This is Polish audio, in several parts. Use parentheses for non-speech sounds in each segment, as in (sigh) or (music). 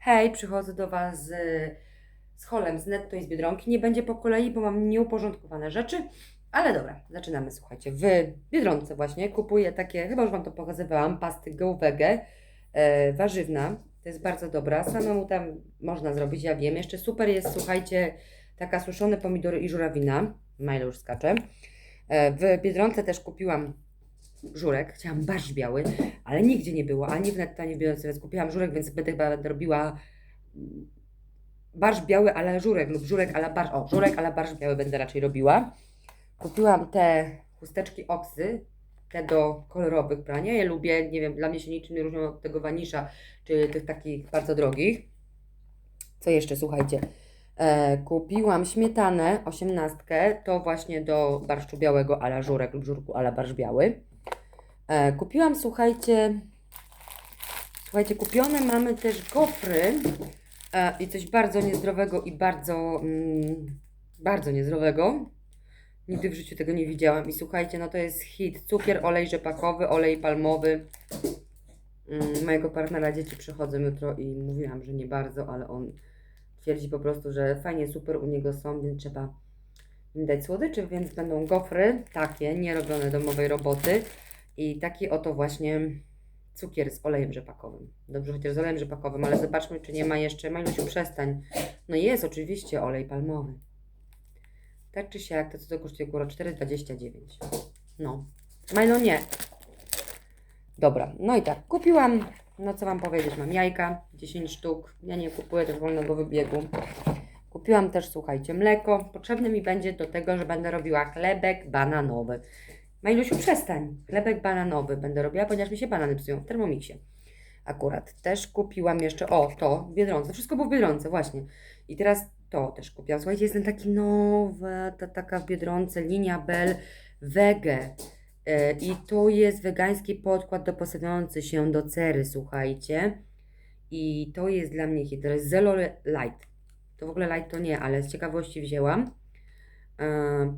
Hej, przychodzę do Was z, z holem z netto i z Biedronki. Nie będzie po kolei, bo mam nieuporządkowane rzeczy. Ale dobra, zaczynamy, słuchajcie. W Biedronce właśnie kupuję takie, chyba już Wam to pokazywałam, pasty Go Wege, e, warzywna. To jest bardzo dobra. Samemu tam można zrobić, ja wiem. Jeszcze super jest, słuchajcie, taka suszone pomidory i żurawina. Milo już skacze. E, w Biedronce też kupiłam żurek. Chciałam barszcz biały, ale nigdzie nie było, ani w netto, ani w Biedronce, więc kupiłam żurek, więc będę chyba robiła mm, barszcz biały, ale żurek lub żurek ale barszcz, o, żurek ale barszcz biały będę raczej robiła. Kupiłam te chusteczki oksy, te do kolorowych prania. Je lubię, nie wiem, dla mnie się niczym nie różnią od tego wanisza, czy tych takich bardzo drogich. Co jeszcze, słuchajcie? E, kupiłam śmietanę, osiemnastkę, to właśnie do barszczu białego ala żurek lub żurku ala barszcz biały. E, kupiłam, słuchajcie, słuchajcie, kupione mamy też gofry e, i coś bardzo niezdrowego i bardzo, mm, bardzo niezdrowego. Nigdy w życiu tego nie widziałam. I słuchajcie, no to jest hit. Cukier, olej rzepakowy, olej palmowy. Mm, mojego partnera dzieci przychodzą jutro i mówiłam, że nie bardzo, ale on twierdzi po prostu, że fajnie, super u niego są, więc trzeba im dać słodyczy, więc będą gofry, takie, nie robione domowej roboty. I taki oto właśnie cukier z olejem rzepakowym. Dobrze, chociaż z olejem rzepakowym, ale zobaczmy, czy nie ma jeszcze. Malusiu, przestań. No jest oczywiście olej palmowy. Tak czy siak, to co to kosztuje góra? 4,29. No. Milo nie. Dobra, no i tak, kupiłam, no co Wam powiedzieć, mam jajka, 10 sztuk. Ja nie kupuję też wolnego wybiegu. Kupiłam też, słuchajcie, mleko. Potrzebne mi będzie do tego, że będę robiła chlebek bananowy. Majlusiu, przestań. Chlebek bananowy będę robiła, ponieważ mi się banany psują w Thermomixie. Akurat też kupiłam jeszcze, o to, w Biedronce. Wszystko było w Biedronce, właśnie. I teraz to też kupiłam. Słuchajcie, jest ten taki nowa, ta taka w Biedronce, linia Bell Wege. E, I to jest wegański podkład dopasowyjący się do cery, słuchajcie. I to jest dla mnie hit. To jest Zelo Light. To w ogóle light to nie, ale z ciekawości wzięłam,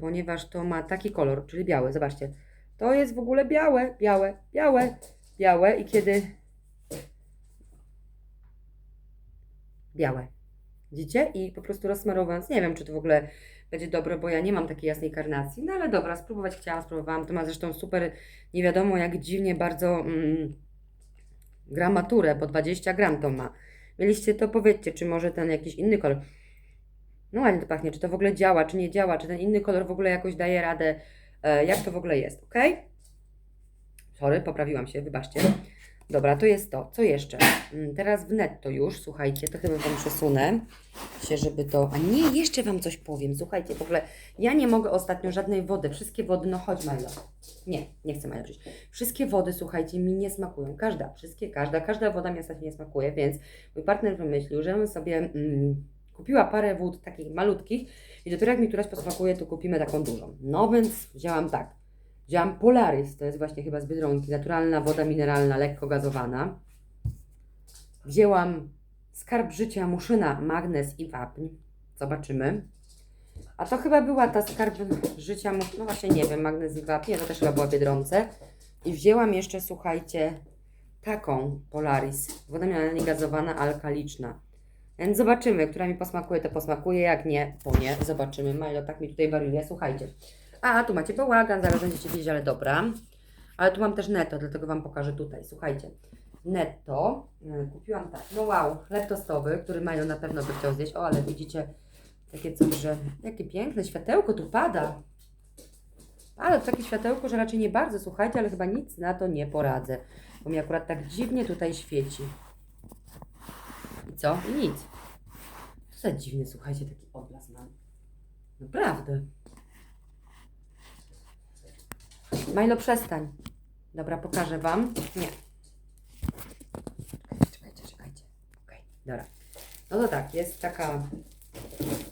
ponieważ to ma taki kolor, czyli biały. Zobaczcie. To jest w ogóle białe, białe, białe, białe i kiedy... Białe. Widzicie? I po prostu rozsmarowując, nie wiem, czy to w ogóle będzie dobre, bo ja nie mam takiej jasnej karnacji, no ale dobra, spróbować chciałam, spróbowałam. To ma zresztą super, nie wiadomo jak dziwnie bardzo mm, gramaturę, bo 20 gram to ma. Mieliście to, powiedzcie, czy może ten jakiś inny kolor. No ładnie to pachnie, czy to w ogóle działa, czy nie działa, czy ten inny kolor w ogóle jakoś daje radę, e, jak to w ogóle jest, ok? Sorry, poprawiłam się, wybaczcie. Dobra, to jest to. Co jeszcze? Mm, Teraz w netto już, słuchajcie, to chyba Wam przesunę się, żeby to... A nie, jeszcze Wam coś powiem. Słuchajcie, w ogóle ja nie mogę ostatnio żadnej wody. Wszystkie wody, no chodź Milo. Nie, nie chcę przyjść. Wszystkie wody, słuchajcie, mi nie smakują. Każda, wszystkie, każda, każda woda mi ostatnio nie smakuje, więc mój partner wymyślił, żebym sobie mm, kupiła parę wód takich malutkich i dopiero jak mi któraś posmakuje, to kupimy taką dużą. No więc wzięłam tak. Wzięłam Polaris, to jest właśnie chyba z Biedronki, naturalna woda mineralna, lekko gazowana. Wzięłam Skarb Życia, Muszyna, Magnes i Wapń. Zobaczymy. A to chyba była ta Skarb Życia, no właśnie nie wiem, Magnes i Wapń, to też chyba była w Biedronce. I wzięłam jeszcze, słuchajcie, taką Polaris, woda mineralna gazowana, alkaliczna. Więc zobaczymy, która mi posmakuje, to posmakuje, jak nie, to nie. Zobaczymy. Milo tak mi tutaj wariuje, słuchajcie. A, tu macie bałagan, zaraz będziecie wiedzieć, ale dobra. Ale tu mam też netto, dlatego Wam pokażę tutaj. Słuchajcie, netto. e, Kupiłam tak, no wow, chleb tostowy, który Majo na pewno by chciał zjeść. O, ale widzicie takie coś, że jakie piękne światełko tu pada. Ale to takie światełko, że raczej nie bardzo, słuchajcie, ale chyba nic na to nie poradzę. Bo mi akurat tak dziwnie tutaj świeci. I co? I nic. Za dziwny, słuchajcie, taki odblask mam. Naprawdę. Milo, przestań. Dobra, pokażę Wam. Nie. Czekajcie, czekajcie. Okej, dobra. No to tak, jest taka...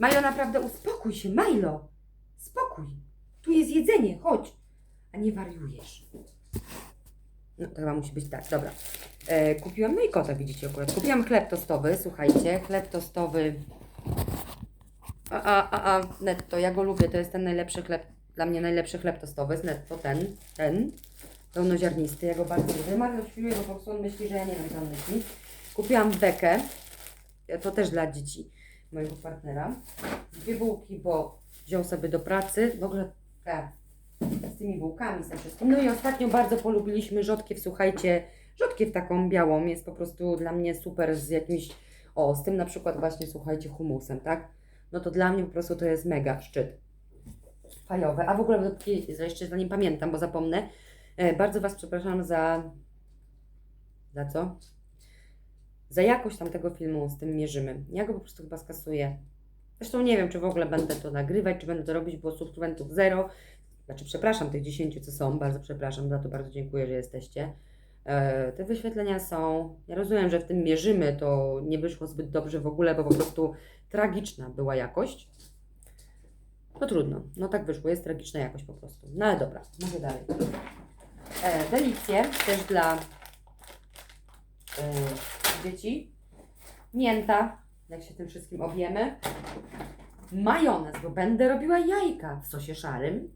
Milo, naprawdę uspokój się, Milo. Spokój. Tu jest jedzenie, chodź. A nie wariujesz. No to chyba musi być tak, dobra. E, kupiłam, no i kota widzicie akurat. Kupiłam chleb tostowy, słuchajcie, chleb tostowy. A, a, a, netto, ja go lubię, to jest ten najlepszy chleb, dla mnie najlepszy chleb tostowy z netto, ten, ten, pełnoziarnisty, ja go bardzo lubię. Marno świruje, bo po on myśli, że ja nie wiem, co on myśli. Kupiłam bekę, to też dla dzieci mojego partnera. Dwie bułki, bo wziął sobie do pracy. W ogóle te, z tymi bułkami, z tym wszystkim. No i ostatnio bardzo polubiliśmy rzodkiew, słuchajcie, rzodkiew taką białą jest po prostu dla mnie super z jakimś, o, z tym na przykład właśnie, słuchajcie, humusem, tak? No to dla mnie po prostu to jest mega szczyt. Fajowe. A w ogóle dopóki jeszcze zanim pamiętam, bo zapomnę, e, bardzo Was przepraszam za. Za co? Za jakość tamtego filmu z tym mierzymy. Ja go po prostu chyba skasuję. Zresztą nie wiem, czy w ogóle będę to nagrywać, czy będę to robić, bo subskrybentów zero. Znaczy, przepraszam tych 10, co są, bardzo przepraszam, za to bardzo dziękuję, że jesteście. E, te wyświetlenia są. Ja rozumiem, że w tym mierzymy, to nie wyszło zbyt dobrze w ogóle, bo po prostu tragiczna była jakość. No trudno, no tak wyszło, jest tragiczna jakość po prostu. No ale dobra, mówię dalej. E, delicje też dla e, dzieci. Mięta, jak się tym wszystkim objemy. Majonez, bo będę robiła jajka w sosie szarym.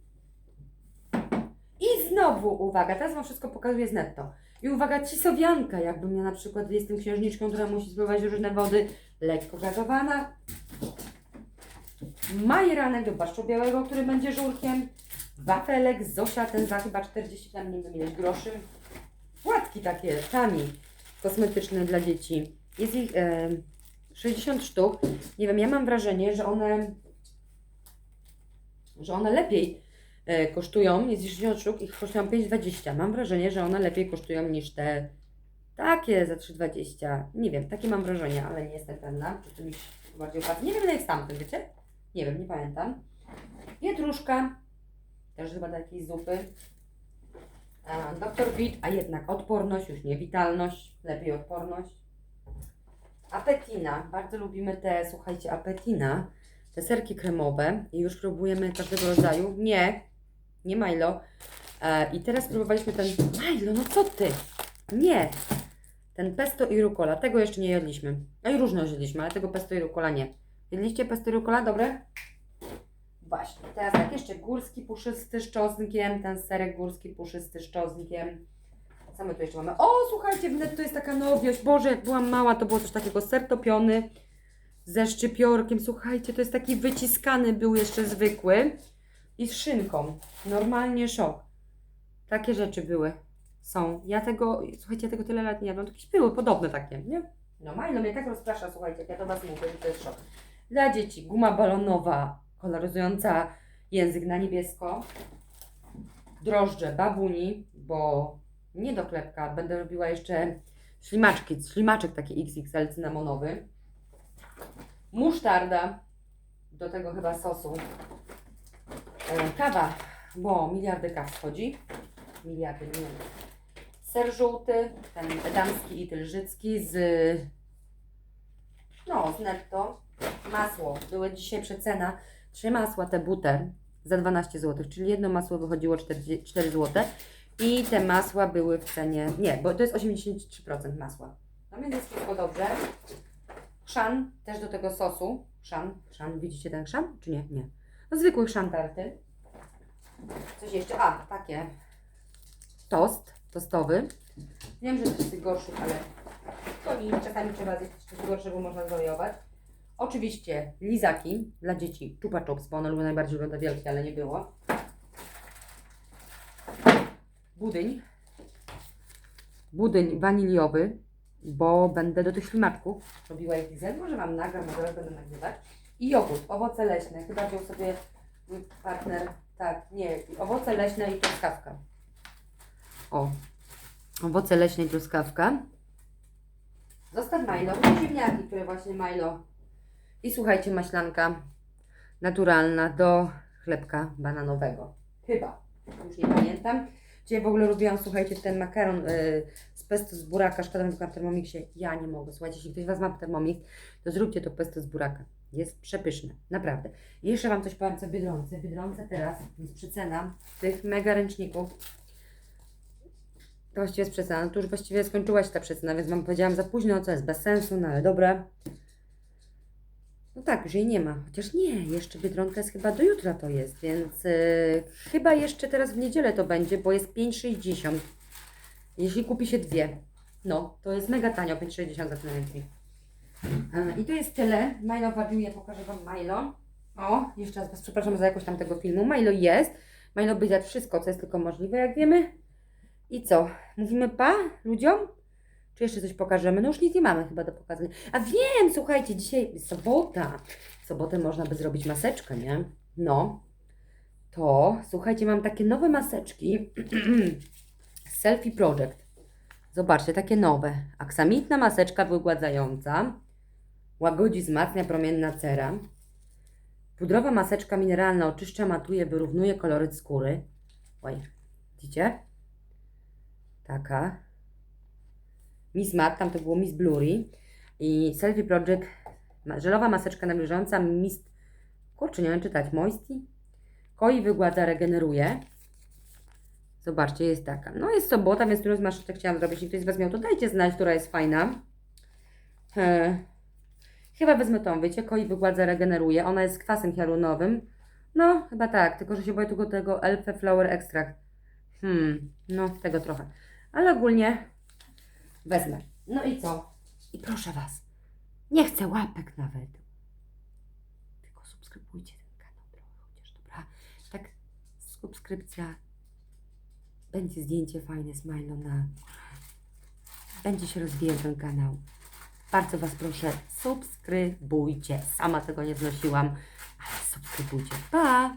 Znowu, uwaga, teraz Wam wszystko pokazuję z netto. I uwaga, cisowianka, jakbym ja na przykład jestem księżniczką, która musi spływać różne wody, lekko gazowana. Majeranek do barszczu białego, który będzie żurkiem. Wafelek, Zosia, ten za chyba 40 tam nie wiem ile groszy. Płatki takie, tani, kosmetyczne dla dzieci. Jest ich e, 60 sztuk. Nie wiem, ja mam wrażenie, że one, że one lepiej kosztują, jest ich 60 sztuk i kosztują 5,20. Mam wrażenie, że one lepiej kosztują niż te takie za 3,20. Nie wiem, takie mam wrażenie, ale nie jestem pewna, czy to mi bardziej opłaca. Nie wiem, ile jest tamten, wiecie? Nie wiem, nie pamiętam. Pietruszka, też chyba do zupy. A, Doktor Wit, a jednak odporność, już nie witalność, lepiej odporność. Apetina, bardzo lubimy te, słuchajcie, apetina, te serki kremowe i już próbujemy każdego rodzaju. Nie, nie Milo. E, I teraz próbowaliśmy ten, Milo, no co ty? Nie, ten pesto i rucola, tego jeszcze nie jedliśmy. No i różne jedliśmy, ale tego pesto i rucola nie. Jedliście pesto i rucola, dobre? Właśnie, teraz tak, jeszcze górski puszysty z czosnkiem, ten serek górski puszysty z czosnkiem. Co my tu jeszcze mamy? O, słuchajcie, wnet to jest taka nowość. Boże, jak byłam mała, to było coś takiego ser topiony ze szczypiorkiem. Słuchajcie, to jest taki wyciskany był jeszcze zwykły i z szynką. Normalnie szok. Takie rzeczy były. Są. Ja tego, słuchajcie, ja tego tyle lat nie jadłam. To jakieś były podobne takie, nie? No Majno mnie tak rozprasza, słuchajcie, jak ja do Was mówię, to jest szok. Dla dzieci guma balonowa, koloryzująca język na niebiesko. Drożdże babuni, bo nie do chlebka. Będę robiła jeszcze ślimaczki, ślimaczek taki XXL cynamonowy. Musztarda, do tego chyba sosu. E, kawa, bo miliardy kaw wchodzi. Miliardy, nie. Ser żółty, ten damski i tylżycki z no, z netto. Masło. Były dzisiaj przecena. Trzy masła te buter za 12 zł, czyli jedno masło wychodziło 4, 4 zł. I te masła były w cenie. Nie, bo to jest 83% masła. No więc jest wszystko dobrze. Chrzan też do tego sosu. Chrzan, chrzan, widzicie ten chrzan? Czy nie? Nie. Zwykły chrzan tarty. Coś jeszcze? A, takie. Tost, tostowy. Wiem, że to jest gorszych, ale to nic. Czasami trzeba zjeść coś gorszego, można zwariować. Oczywiście lizaki dla dzieci, chupa chups, bo one lubią najbardziej wygląda wielkie, ale nie było. Budyń. Budyń waniliowy, bo będę do tych ślimaczków robiła ich lizę. Może Wam nagram, może będę nagrywać. I jogurt, owoce leśne. Chyba wziął sobie mój partner, tak, nie, owoce leśne i truskawka. O, owoce leśne i truskawka. Zostaw Milo, i ziemniaki, które właśnie Milo. I słuchajcie, maślanka naturalna do chlebka bananowego. Chyba, już nie pamiętam. Dzisiaj w ogóle robiłam, słuchajcie, ten makaron y, pesto z buraka, szkoda mi tylko na termomixie. Ja nie mogę, słuchajcie, jeśli ktoś Was ma termomix, to zróbcie to pesto z buraka. Jest przepyszne, naprawdę. Jeszcze Wam coś powiem co Biedronce. Biedronce teraz jest przecena tych mega ręczników. To właściwie jest przecena. No to już właściwie skończyła się ta przecena, więc Wam powiedziałam za późno, co jest bez sensu, no ale dobra. No tak, już jej nie ma. Chociaż nie, jeszcze Biedronka jest chyba do jutra to jest, więc yy, chyba jeszcze teraz w niedzielę to będzie, bo jest 5,60. Jeśli kupi się dwie. No, to jest mega tanio, 5,60 za ten ręcznik. E, I to jest tyle. Milo wariuje, pokażę Wam Milo. O, jeszcze raz Was przepraszam za jakość tamtego filmu. Milo jest. Milo by zjadł wszystko, co jest tylko możliwe, jak wiemy. I co? Mówimy pa ludziom? Czy jeszcze coś pokażemy? No już nic nie mamy chyba do pokazania. A wiem, słuchajcie, dzisiaj sobota. W sobotę można by zrobić maseczkę, nie? No. To, słuchajcie, mam takie nowe maseczki. (clears throat) Selfie Project. Zobaczcie, takie nowe. Aksamitna maseczka wygładzająca. Łagodzi, wzmacnia promienna cera. Pudrowa maseczka mineralna oczyszcza, matuje, wyrównuje koloryt skóry. Oj, widzicie? Taka. Miss Matte, tam to było Miss Blurry. I Selfie Project, żelowa maseczka nawilżająca, Mist, kurczę, nie wiem czytać, Moisty. Koi, wygładza, regeneruje. Zobaczcie, jest taka. No jest sobota, więc którąś z maseczek chciałam zrobić. Jeśli ktoś z Was miał, to dajcie znać, która jest fajna. E, chyba wezmę tą, wiecie, koi, wygładza, regeneruje. Ona jest z kwasem hialuronowym. No, chyba tak, tylko że się boję tylko tego Elfe Flower Extract. Hmm, no tego trochę. Ale ogólnie wezmę. No i co? I proszę Was, nie chcę łapek nawet. Tylko subskrybujcie ten kanał chociaż, dobra? Tak, subskrypcja. Będzie zdjęcie fajne z Milo na... Będzie się rozwijał ten kanał. Bardzo Was proszę, subskrybujcie. Sama tego nie wnosiłam, ale subskrybujcie. Pa!